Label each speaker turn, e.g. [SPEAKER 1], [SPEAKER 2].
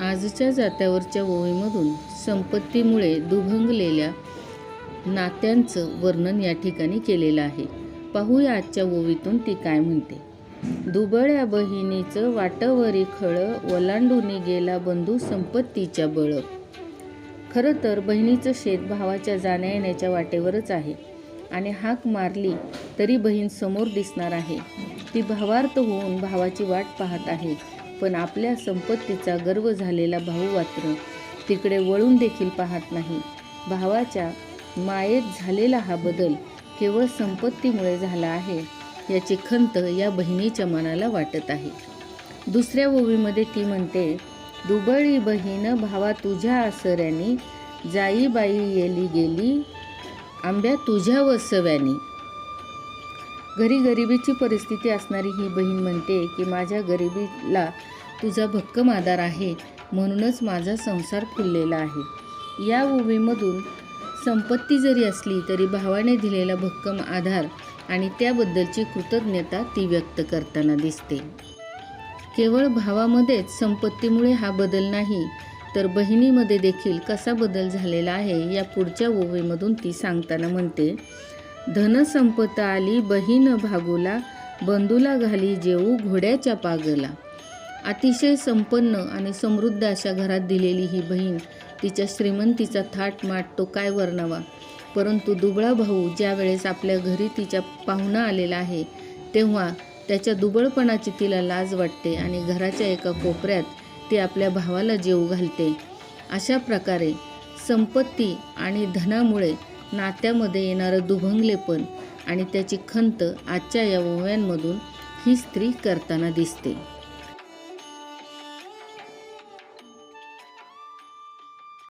[SPEAKER 1] आजच्या जात्यावरच्या ओवीमधून संपत्तीमुळे दुभंगलेल्या नात्यांचं वर्णन या ठिकाणी केलेलं आहे. पाहूया आजच्या ओवीतून ती काय म्हणते. दुबळ्या बहिणीचं वाटवरी खळ ओलांडून गेला बंधू संपत्तीच्या बळ. खरं तर बहिणीचं शेत भावाच्या जाण्या येण्याच्या वाटेवरच आहे आणि हाक मारली तरी बहीण समोर दिसणार आहे. ती भावार्थ होऊन भावाची वाट पाहत आहे. पण आपल्या संपत्तीचा गर्व झालेला भाऊ मात्र तिकडे वळून देखील पाहत नाही. भावाच्या मायेत झालेला हा बदल केवळ संपत्तीमुळे झाला आहे याची खंत या बहिणीच्या मनाला वाटत आहे. दुसऱ्या ओवीमध्ये ती म्हणते दुबळी बहीण भावा तुझ्या आसऱ्यानी जाई बाई येली गेली आंब्या तुझ्या वसव्यानी. घरी गरिबीची परिस्थिती असणारी ही बहीण म्हणते की माझ्या गरिबीला तुझा भक्कम आधार आहे म्हणूनच माझा संसार फुललेला आहे. या ओवीमधून संपत्ती जरी असली तरी भावाने दिलेला भक्कम आधार आणि त्याबद्दलची कृतज्ञता ती व्यक्त करताना दिसते. केवळ भावामध्येच संपत्तीमुळे हा बदल नाही तर बहिणीमध्ये देखील कसा बदल झालेला आहे या पुढच्या ओवीमधून ती सांगताना म्हणते धनसंपत आली बहीण भागोला बंधूला घाली जेऊ घोड्याच्या पागला. अतिशय संपन्न आणि समृद्ध अशा घरात दिलेली ही बहीण तिच्या श्रीमंतीचा थाट माट तो काय वर्णावा? परंतु दुबळा भाऊ ज्या वेळेस आपल्या घरी तिच्या पाहुणा आलेला आहे तेव्हा त्याच्या दुबळपणाची तिला लाज वाटते आणि घराच्या एका कोपऱ्यात ती आपल्या भावाला जेऊ घालते. अशा प्रकारे संपत्ती आणि धनामुळे नात्यामध्ये येणारं दुभंगलेपण आणि त्याची खंत आजच्या या ओव्यांमधून ही स्त्री करताना दिसते.